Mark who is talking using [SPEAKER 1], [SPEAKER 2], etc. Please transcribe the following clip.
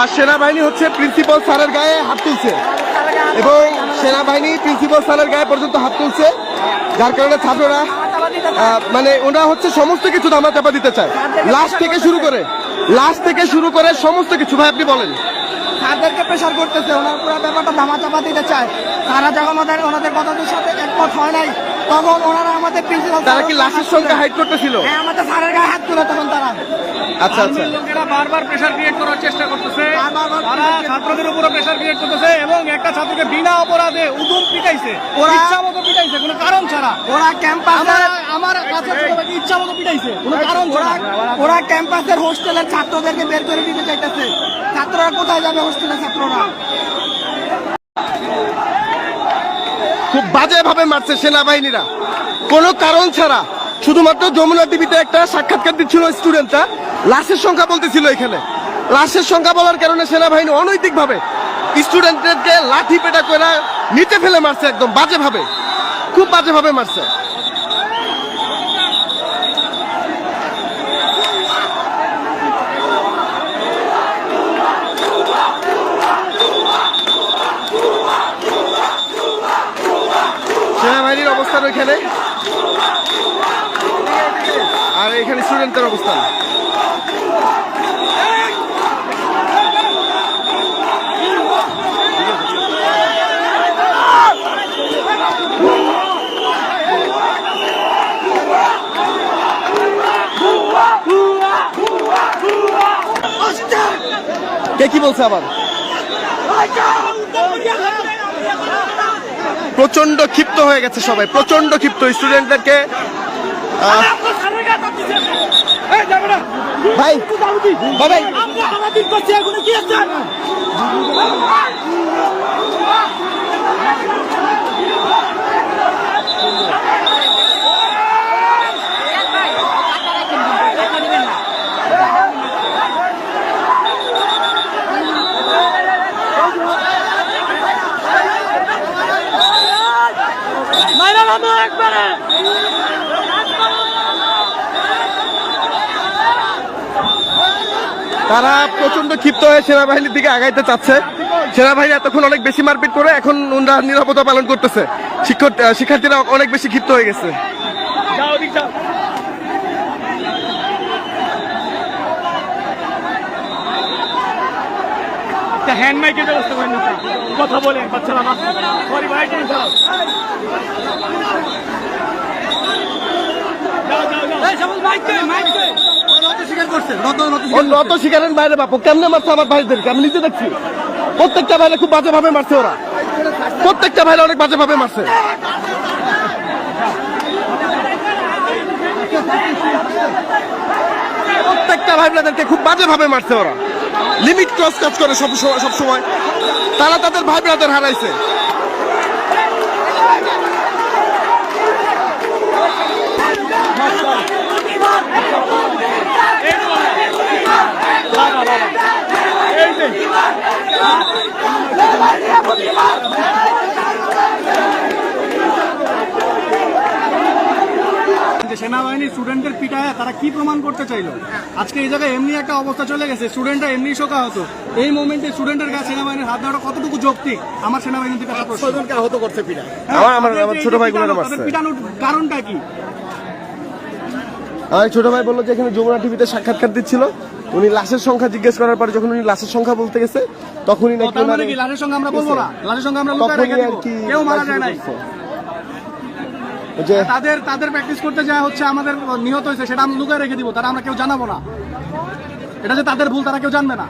[SPEAKER 1] আর সেনাবাহিনী হচ্ছে প্রিন্সিপাল স্যারের গায়ে হাত তুলছে। এবং সেনাবাহিনী প্রিন্সিপাল স্যারের গায়ে পর্যন্ত হাত তুলছে যার কারণে ছাত্ররা মানে ওরা হচ্ছে সমস্ত কিছু ধামা চাপা দিতে চায়। লাস্ট থেকে শুরু করে লাশ থেকে শুরু করে সমস্ত কিছু। ভাই আপনি বলেন।
[SPEAKER 2] তাদেরকে প্রেশার করতেছে ওনার পুরো ব্যাপারটা ধামা চাপা দিতে চায়। তারা যখন ওদের ওনাদের কথাদের সাথে একমত হয় নাই তখন ওনারা আমাদের প্রিন্সিপাল
[SPEAKER 1] তারা কি লাশের সঙ্গে হাইট করতেছিল?
[SPEAKER 2] হ্যাঁ আমাদের স্যারের গায়ে হাত তুলে তখন তারা।
[SPEAKER 1] আচ্ছা আচ্ছা।
[SPEAKER 3] লোকেরা বারবার প্রেশার ক্রিয়েট করার চেষ্টা করতেছে। তারা ছাত্রদের উপরে প্রেশার ক্রিয়েট করতেছে এবং একটা ছাত্রকে বিনা অপরাধে উদুম পিটাইছে
[SPEAKER 2] ওরা-
[SPEAKER 3] ইচ্ছা মতো পিটাইছে কোনো কারণ ছাড়া।
[SPEAKER 2] ওরা ক্যাম্পাসে
[SPEAKER 3] আমার আমার কাছে ইচ্ছা মতো পিটাইছে কোনো কারণ ছাড়া।
[SPEAKER 2] ওরা ক্যাম্পাসের হোস্টেলের ছাত্রদেরকে বের করে দিতে চাইতেছে। ছাত্ররা কোথায় যাবে হোস্টেলের ছাত্ররা?
[SPEAKER 1] খুব বাজে ভাবে মারছে সেনাবাহিনীরা। কোনো কারণ ছাড়া। শুধুমাত্র যমুনা টিভিতে একটা সাক্ষাৎকার দিচ্ছিল স্টুডেন্টরা লাশের সংখ্যা বলতেছিল এখানে। লাশের সংখ্যা বলার কারণে সেনাবাহিনী অনৈতিক ভাবে স্টুডেন্টদেরকে লাঠি পেটা করে নিচে ফেলে মারছে একদম বাজে ভাবে খুব বাজে ভাবে মারছে। সেনাবাহিনীর অবস্থান ওইখানে। এখানে স্টুডেন্টদের অবস্থান কে কি বলছে আবার? প্রচণ্ড ক্ষিপ্ত হয়ে গেছে সবাই প্রচণ্ড ক্ষিপ্ত। স্টুডেন্টদেরকে ভাই। বাবাই তারা প্রচণ্ড ক্ষিপ্ত হয়ে সেনাবাহিনীর দিকে আগাইতে চাচ্ছে। সেনাবাহিনী এতক্ষণ অনেক বেশি মারপিট করে এখন ওনারা নিরাপত্তা পালন করতেছে। শিক্ষার্থীরা অনেক বেশি ক্ষিপ্ত হয়ে গেছে।
[SPEAKER 3] যাও দিক যাও হ্যান্ড মাইকের ব্যবস্থা করেন কথা বলেন বাচ্চারা সরি ভাই যাও যাও যাও। যাও
[SPEAKER 1] ও নত শিকারের বাইরে বাপু কেমনে মারছে আমার ভাইদেরকে? আমি নিজে দেখছি। প্রত্যেকটা ভাইরে খুব বাজে ভাবে মারছে ওরা। প্রত্যেকটা ভাইরে অনেক বাজে ভাবে মারছে। প্রত্যেকটা ভাই ব্রাদারকে খুব বাজে ভাবে মারছে ওরা। লিমিট ক্রস কাজ করে সব সময় সব সময়। তারা তাদের ভাই ব্রাদার হারাইছে
[SPEAKER 3] এই যে যে সেনাবাহিনী স্টুডেন্টদের পিটায় তারা কি প্রমাণ করতে চাইলো? আজকে এই জায়গায় এমনি একটা অবস্থা চলে গেছে স্টুডেন্টরা এমনি শোকা হতো। এই মোমেন্টে স্টুডেন্টের কাছে সেনাবাহিনীর হাত দেওয়াটা কতটুকু যৌক্তিক? আমার সেনাবাহিনীর একটা প্রশ্ন।
[SPEAKER 1] আহত করছে পিড়া আমার আমার আমার ছোট ভাইগুলোরা
[SPEAKER 3] তাদের পিটানোর কারণটা কি?
[SPEAKER 1] আমার ছোট ভাই বলল যে এখানে যমুনা টিভিতে সাক্ষাৎকার দিচ্ছিল। উনি লাশের সংখ্যা জিজ্ঞেস করার পরে যখন উনি লাশের সংখ্যা বলতে গেছে তখনই নাকি
[SPEAKER 3] মানে লাশের সংখ্যা আমরা বলব না? লাশের সংখ্যা আমরা লুকায় রেখে
[SPEAKER 1] আর
[SPEAKER 3] কেউ মারা যায় নাই।
[SPEAKER 1] যে
[SPEAKER 3] তাদের তাদের প্র্যাকটিস করতে যা হচ্ছে আমাদের নিহত হয়েছে সেটা আমরা লুকায় রেখে দিব তারা আমরা কেউ জানাব না। এটা যে তাদের ভুল তারা কেউ জানবে না।